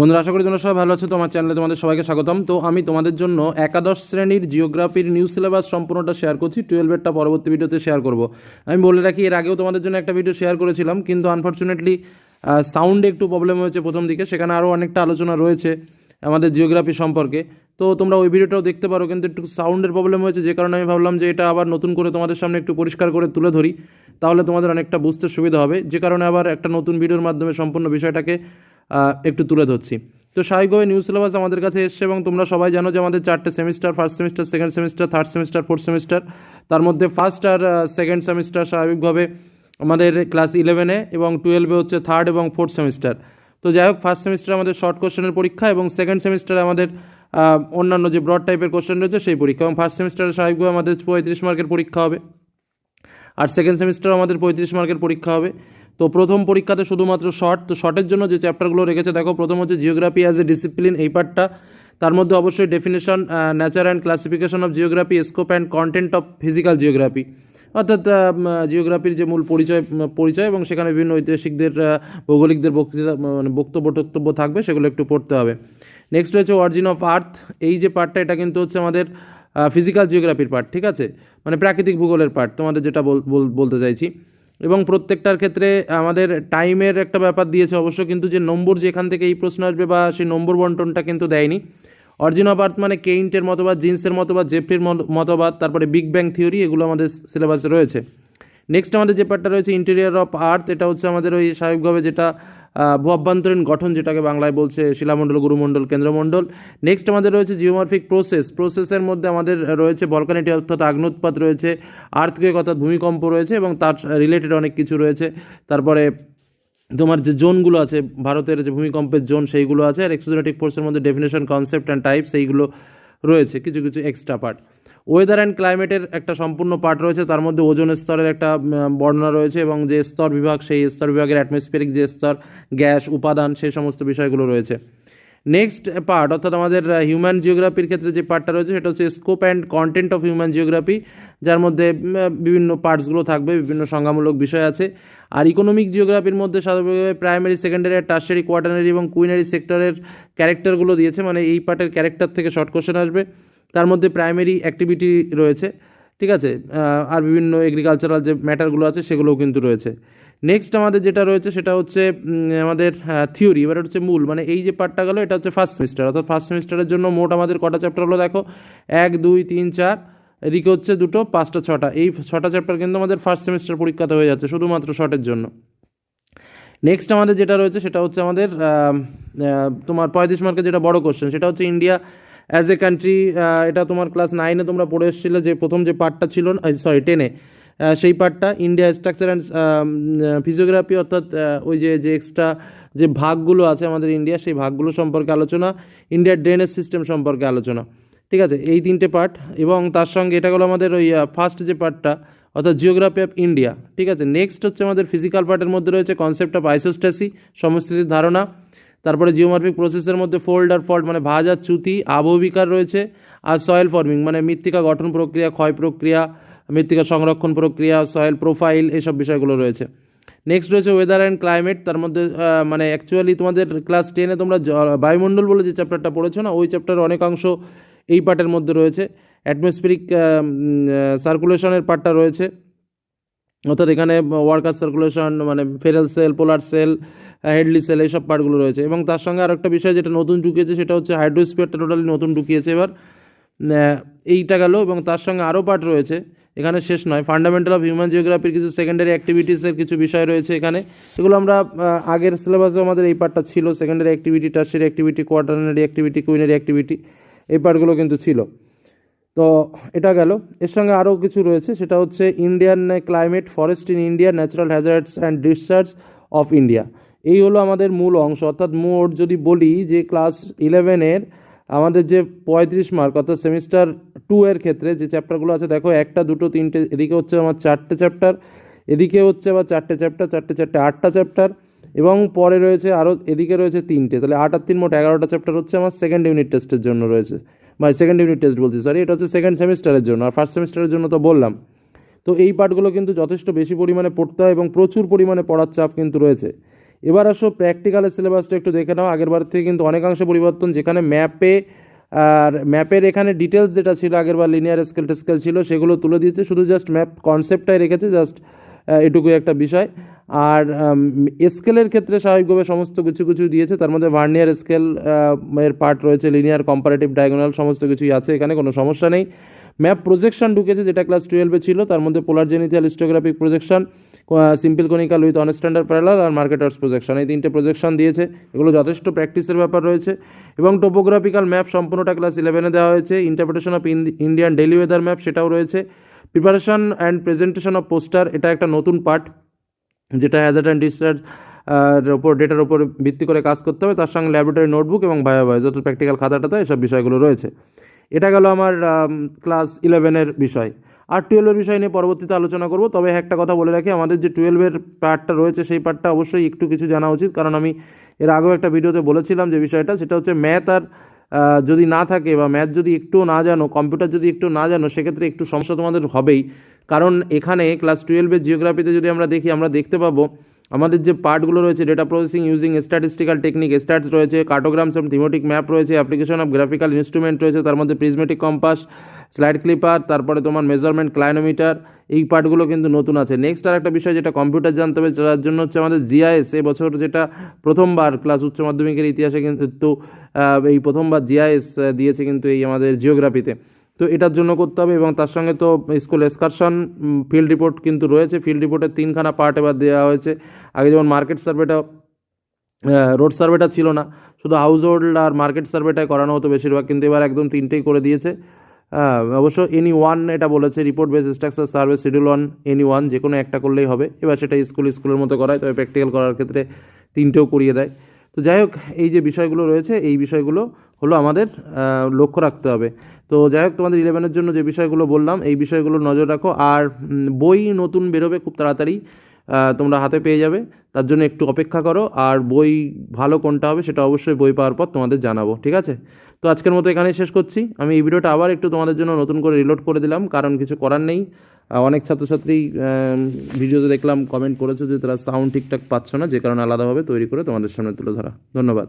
বন্ধুরা, আশা করি তোমরা সবাই ভালো আছো। তোমার চ্যানেলে তোমাদের সবাইকে স্বাগতম। তো আমি তোমাদের জন্য একাদশ শ্রেণির জিওগ্রাফির নিউ সিলেবাস সম্পূর্ণটা শেয়ার করছি। টুয়েলভেরটা পরবর্তী ভিডিওতে শেয়ার করব। আমি বলে রাখি, এর আগেও তোমাদের জন্য একটা ভিডিও শেয়ার করেছিলাম, কিন্তু আনফর্চুনেটলি সাউন্ডে একটু প্রবলেম হয়েছে প্রথম দিকে। সেখানে আরও অনেকটা আলোচনা রয়েছে আমাদের জিওগ্রাফি সম্পর্কে। তো তোমরা ওই ভিডিওটাও দেখতে পারো, কিন্তু একটু সাউন্ডের প্রবলেম হয়েছে, যে কারণে আমি ভাবলাম যে এটা আবার নতুন করে তোমাদের সামনে একটু পরিষ্কার করে তুলে ধরি। তাহলে তোমাদের অনেকটা বুঝতে সুবিধা হবে। যে কারণে আবার একটা নতুন ভিডিওর মাধ্যমে সম্পূর্ণ বিষয়টাকে একটু তুলে ধরছি। তো স্বাভাবিকভাবে নিউ সিলেবাস আমাদের কাছে এসছে এবং তোমরা সবাই জানো যে আমাদের চারটে semester first semester second semester third semester fourth semester তার মধ্যে ফার্স্ট আর সেকেন্ড সেমিস্টার স্বাভাবিকভাবে আমাদের ক্লাস ইলেভেনে এবং টুয়েলভে হচ্ছে থার্ড এবং ফোর্থ সেমিস্টার তো যাই হোক ফার্স্ট সেমিস্টার আমাদের শর্ট কোশ্চেনের পরীক্ষা এবং সেকেন্ড সেমিস্টারে আমাদের অন্যান্য যে ব্রড টাইপের কোশ্চেন রয়েছে সেই পরীক্ষা। এবং ফার্স্ট সেমিস্টারে স্বাভাবিকভাবে আমাদের পঁয়ত্রিশ মার্কের পরীক্ষা হবে। আর সেকেন্ড সেমিস্টার আমাদের পঁয়ত্রিশ মার্কের পরীক্ষা হবে। তো প্রথম পরীক্ষাতে শুধুমাত্র শর্ট তো শর্টের জন্য যে চ্যাপ্টারগুলো রেখেছে, দেখো প্রথম হচ্ছে জিওগ্রাফি অ্যাজ এ ডিসিপ্লিন এই পার্টটা তার মধ্যে অবশ্যই definition nature and classification of geography scope and content of physical geography অর্থাৎ জিওগ্রাফির যে মূল পরিচয় পরিচয় এবং সেখানে বিভিন্ন ঐতিহাসিকদের ভৌগোলিকদের বক্তৃতা মানে বক্তব্য, টক্তব্য থাকবে, সেগুলো একটু পড়তে হবে। নেক্সট হচ্ছে অরিজিন অফ আর্থ এই যে পার্টটা এটা কিন্তু হচ্ছে আমাদের ফিজিক্যাল জিওগ্রাফির পার্ট ঠিক আছে? মানে প্রাকৃতিক ভূগোলের পার্ট তোমাদের যেটা বল- বল- বলতে চাইছি। এবং প্রত্যেকটার ক্ষেত্রে আমাদের টাইমের একটা ব্যাপার দিয়েছে অবশ্য, কিন্তু যে নম্বর যেখান থেকে এই প্রশ্ন আসবে বা সেই নম্বর বন্টনটা কিন্তু দেয়নি। অরিজিন অফ আর্থ মানে কেইন্টের মতবাদ, জিন্সের মতবাদ, জেফ্রির মত- মতবাদ, তারপরে বিগ ব্যাং থিওরি এগুলো আমাদের সিলেবাসে রয়েছে। নেক্সট আমাদের যে পার্টটা রয়েছে ইন্টেরিয়ার অফ আর্থ এটা হচ্ছে আমাদের ওই স্বাভাবিকভাবে যেটা ভূ অভ্যন্তরীণ গঠন যেটাকে বাংলায় বলছে শিলামণ্ডল, গুরুমণ্ডল, কেন্দ্রমণ্ডল। নেক্সট আমাদের রয়েছে জিওমার্ফিক প্রসেস প্রসেসের মধ্যে আমাদের রয়েছে ভলকানিটি অর্থাৎ আগ্নোৎপাত রয়েছে আর্থকেক অর্থাৎ ভূমিকম্প রয়েছে এবং তার রিলেটেড অনেক কিছু রয়েছে। তারপরে তোমার যে জোনগুলো আছে, ভারতের যে ভূমিকম্পের জোন সেইগুলো আছে, আর এক্সোজেনেটিক ফোর্সের মধ্যে ডেফিনেশন কনসেপ্ট অ্যান্ড টাইপ সেইগুলো রয়েছে, কিছু কিছু এক্সট্রা পার্ট ওয়েদার অ্যান্ড ক্লাইমেটের একটা সম্পূর্ণ পার্ট রয়েছে। তার মধ্যে ওজন স্তরের একটা বর্ণনা রয়েছে এবং যে স্তর বিভাগ, সেই স্তর বিভাগের অ্যাটমসফিয়ারিক যে স্তর, গ্যাস, উপাদান, সেই সমস্ত বিষয়গুলো রয়েছে। নেক্সট পার্ট অর্থাৎ আমাদের হিউম্যান জিওগ্রাফির ক্ষেত্রে যে পার্টটা রয়েছে, সেটা হচ্ছে scope and content of human geography যার মধ্যে বিভিন্ন পার্টসগুলো থাকবে, বিভিন্ন সংজ্ঞামূলক বিষয় আছে। আর ইকোনমিক জিওগ্রাফির মধ্যে সাধারণভাবে প্রাইমারি সেকেন্ডারি টার্সারি কোয়াটার্নারি এবং কুইনারি সেক্টরের ক্যারেক্টারগুলো দিয়েছে। মানে এই পার্টের ক্যারেক্টার থেকে শর্ট কোশ্চেন আসবে। তার মধ্যে প্রাইমারি অ্যাক্টিভিটি রয়েছে, ঠিক আছে? আর বিভিন্ন এগ্রিকালচারাল যে ম্যাটারগুলো আছে সেগুলোও কিন্তু রয়েছে। নেক্সট আমাদের যেটা রয়েছে সেটা হচ্ছে আমাদের থিওরি এবার হচ্ছে মূল। মানে এই যে পার্টটা গেলো, এটা হচ্ছে ফার্স্ট সেমিস্টার অর্থাৎ ফার্স্ট সেমিস্টারের জন্য মোট আমাদের কটা চ্যাপ্টার হলো দেখো? এক, দুই, তিন, চার, এদিকে হচ্ছে দুটো, পাঁচটা, ছটা। এই ছটা চ্যাপ্টার কিন্তু আমাদের ফার্স্ট সেমিস্টার পরীক্ষাতে হয়ে যাচ্ছে শুধুমাত্র শর্টের জন্য। নেক্সট আমাদের যেটা রয়েছে সেটা হচ্ছে আমাদের তোমার পঁয়ত্রিশ মার্কের যেটা বড় কোশ্চেন সেটা হচ্ছে ইন্ডিয়া অ্যাজ এ কান্ট্রি এটা তোমার ক্লাস নাইনে তোমরা পড়ে এসেছিলে যে প্রথম যে পার্টটা ছিল সরি টেনে সেই পার্টটা ইন্ডিয়া স্ট্রাকচার অ্যান্ড ফিজিওগ্রাফি অর্থাৎ ওই যে যে এক্সট্রা যে ভাগগুলো আছে আমাদের ইন্ডিয়া সেই ভাগগুলো সম্পর্কে আলোচনা ইন্ডিয়ার ড্রেনেজ সিস্টেম সম্পর্কে আলোচনা। ঠিক আছে? এই তিনটে পার্ট এবং তার সঙ্গে এটা হলো আমাদের ওই ফার্স্ট যে পার্টটা অর্থাৎ জিওগ্রাফি অফ ইন্ডিয়া ঠিক আছে? নেক্সট হচ্ছে আমাদের ফিজিক্যাল পার্টের মধ্যে রয়েছে কনসেপ্ট অফ আইসোস্ট্যাসি সমস্থিতির ধারণা। তারপরে জিওমার্ফিক প্রসেসের মধ্যে ফোল্ড আর ফল্ট মানে ভাজ আর চ্যুতি আবহবিকার রয়েছে, আর সয়েল ফর্মিং মানে মৃত্তিকা গঠন প্রক্রিয়া, ক্ষয় প্রক্রিয়া, মৃত্তিকা সংরক্ষণ প্রক্রিয়া সয়েল প্রোফাইল এইসব বিষয়গুলো রয়েছে। নেক্সট রয়েছে ওয়েদার অ্যান্ড ক্লাইমেট তার মধ্যে মানে অ্যাকচুয়ালি তোমাদের ক্লাস টেনে তোমরা বায়ুমণ্ডল বলে যে চ্যাপ্টারটা পড়েছো না, ওই চ্যাপ্টারের অনেকাংশ এই পার্টের মধ্যে রয়েছে। অ্যাটমসফিরিক সার্কুলেশনের পার্টটা রয়েছে। অর্থাৎ এখানে ওয়ার্কার সার্কুলেশন মানে Ferrel cell polar cell Hadley cell এইসব পার্টগুলো রয়েছে। এবং তার সঙ্গে আর একটা বিষয় যেটা নতুন ঢুকিয়েছে সেটা হচ্ছে হাইড্রোস্পিয়ারটা টোটালি নতুন ঢুকিয়েছে এবার। এইটা গেল এবং তার সঙ্গে আরও পার্ট রয়েছে। এখানে শেষ নয়। ফান্ডামেন্টাল অফ হিউম্যান জিওগ্রাফির কিছু সেকেন্ডারি অ্যাক্টিভিটিসের কিছু বিষয় রয়েছে এখানে। এগুলো আমরা আগের সিলেবাসে আমাদের এই পার্টটা ছিল। Secondary activity tertiary activity quaternary activity quinary activity এই পার্টগুলো কিন্তু ছিল। তো এটা গেল। এর সঙ্গে আরও কিছু রয়েছে। সেটা হচ্ছে Indian climate forest in India natural hazards and discharge of India এই হলো আমাদের মূল অংশ। অর্থাৎ মোট যদি বলি যে ক্লাস ইলেভেনের আমাদের যে পঁয়ত্রিশ মার্ক অর্থাৎ সেমিস্টার টু এর ক্ষেত্রে যে চ্যাপ্টারগুলো আছে, দেখো একটা, দুটো, তিনটে, এদিকে হচ্ছে আমার চারটে চ্যাপ্টার এদিকে হচ্ছে আবার চারটে চ্যাপ্টার চারটে চারটে, আটটা চ্যাপ্টার এবং পরে রয়েছে আরও এদিকে রয়েছে তিনটে। তাহলে আট আর তিন মোট এগারোটা চ্যাপ্টার হচ্ছে আমার সেকেন্ড ইউনিট টেস্টের জন্য রয়েছে। মানে সেকেন্ড ইউনিট টেস্ট বলছি সরি এটা হচ্ছে সেকেন্ড সেমিস্টারের জন্য, আর ফার্স্ট সেমিস্টারের জন্য তো বললাম। তো এই পার্টগুলো কিন্তু যথেষ্ট বেশি পরিমাণে পড়তে হয় এবং প্রচুর পরিমাণে পড়ার চাপ কিন্তু রয়েছে। এবার আসো প্র্যাকটিক্যালের সিলেবাসটা একটু দেখে নাও। আগের বার থেকে কিন্তু অনেকাংশে পরিবর্তন। যেখানে ম্যাপে আর ম্যাপের এখানে ডিটেলস যেটা ছিল আগেরবার লিনিয়ার স্কেল টেস্কেল ছিল, সেগুলো তুলে দিয়েছে। শুধু জাস্ট ম্যাপ কনসেপ্টটাই রেখেছে জাস্ট এটুকুই একটা বিষয়। আর স্কেলের ক্ষেত্রে স্বাভাবিকভাবে সমস্ত কিছু কিছু দিয়েছে। তার মধ্যে ভার্নিয়ার স্কেল এর পার্ট রয়েছে লিনিয়ার কম্পারেটিভ ডায়াগোনাল সমস্ত কিছুই আছে এখানে, কোনো সমস্যা নেই। ম্যাপ প্রজেকশন ঢুকেছে, যেটা ক্লাস টুয়েলভে ছিল। তার মধ্যে polar zenithal histographic projection simple conical with one standard parallel R Mercator's projection. এই তিনটে প্রজেকশন দিয়েছে। এগুলো যথেষ্ট প্র্যাকটিসের ব্যাপার রয়েছে। এবং টোপোগ্রাফিক্যাল ম্যাপ সম্পূর্ণটা ক্লাস ইলেভেনে দেওয়া হয়েছে। Interpretation of Indian daily weather map সেটাও রয়েছে। Preparation and presentation of poster, এটা একটা নতুন পার্ট, যেটা হ্যাজার্ড অ্যান্ড ডিসচার্জ আর ওপর ডেটার ওপর ভিত্তি করে কাজ করতে হবে। তার সঙ্গে ল্যাবরেটরি নোটবুক এবং বায়ো বায়ো যত প্র্যাকটিক্যাল খাতা টাতা এসব বিষয়গুলো রয়েছে। এটা গেল আমার ক্লাস ইলেভেনের বিষয়। আর টুয়েলভের বিষয় নিয়ে পরবর্তীতে আলোচনা করব। তবে একটা কথা বলে রাখি, আমাদের যে টুয়েলভের পার্টটা রয়েছে, সেই পার্টটা অবশ্যই একটু কিছু জানা উচিত। কারণ আমি এর আগেও একটা ভিডিওতে বলেছিলাম যে বিষয়টা, সেটা হচ্ছে ম্যাথ আর যদি না থাকে বা ম্যাথ যদি একটু না জানো কম্পিউটার যদি একটু না জানো, সেক্ষেত্রে একটু সমস্যা তোমাদের হবেই। কারণ এখানে ক্লাস টুয়েলভের জিওগ্রাফিতে যদি আমরা দেখি, আমরা দেখতে পাবো আমাদের যে পার্টগুলো রয়েছে data processing using statistical technique stats রয়েছে কার্টোগ্রামস এবং থিমেটিক ম্যাপ রয়েছে অ্যাপ্লিকেশন অফ গ্রাফিক্যাল ইনস্ট্রুমেন্ট রয়েছে, তার মধ্যে প্রিজমেটিক কম্পাস স্লাইড ক্লিপার তারপরে তোমার মেজারমেন্ট ক্লাইনোমিটার এই পার্টগুলো কিন্তু নতুন আছে। নেক্সট আর একটা বিষয় যেটা কম্পিউটার জানতে হবে, যার জন্য হচ্ছে আমাদের জিআইএস এবছর যেটা প্রথমবার ক্লাস উচ্চ মাধ্যমিকের ইতিহাসে কিন্তু এই প্রথমবার জিআইএস দিয়েছে কিন্তু এই আমাদের জিওগ্রাফিতে তো এটার জন্য করতে হবে এবং তার সঙ্গে তো স্কুল এক্সকারশন ফিল্ড রিপোর্ট কিন্তু রয়েছে। ফিল্ড রিপোর্টের তিনখানা পার্ট এবার দেওয়া হয়েছে। আগে যেমন মার্কেট সার্ভেটা রোড সার্ভেটা ছিল না, শুধু হাউস হোল্ড আর মার্কেট সার্ভেটাই করানো হতো বেশিরভাগ, কিন্তু এবার একদম তিনটেই করে দিয়েছে। অবশ্য এনি ওয়ান এটা বলেছে report base structure survey schedule one any one যে কোনো একটা করলেই হবে। এবার সেটা স্কুল স্কুলের মতো করায়, তবে প্র্যাকটিক্যাল করার ক্ষেত্রে তিনটেও করিয়ে দেয়। তো যাই হোক, এই যে বিষয়গুলো রয়েছে, এই বিষয়গুলো হলো আমাদের লক্ষ্য রাখতে হবে। তো যাই হোক, তোমাদের ইলেভেনের জন্য যে বিষয়গুলো বললাম, এই বিষয়গুলো নজর রাখো। আর বই নতুন বেরোবে খুব তাড়াতাড়ি তোমরা হাতে পেয়ে যাবে। তার জন্য একটু অপেক্ষা করো। আর বই ভালো কোনটা হবে সেটা অবশ্যই বই পাওয়ার পর তোমাদের জানাব, ঠিক আছে? তো আজকের মতো এখানেই শেষ করছি। আমি এই ভিডিওটা আবার একটু তোমাদের জন্য নতুন করে রিলোড করে দিলাম, কারণ কিছু করার নেই। অনেক ছাত্রছাত্রী ভিডিওতে দেখলাম কমেন্ট করেছ যে তারা সাউন্ড ঠিকঠাক পাচ্ছ না, যে কারণে আলাদাভাবে তৈরি করে তোমাদের সামনে তুলে ধরা। ধন্যবাদ।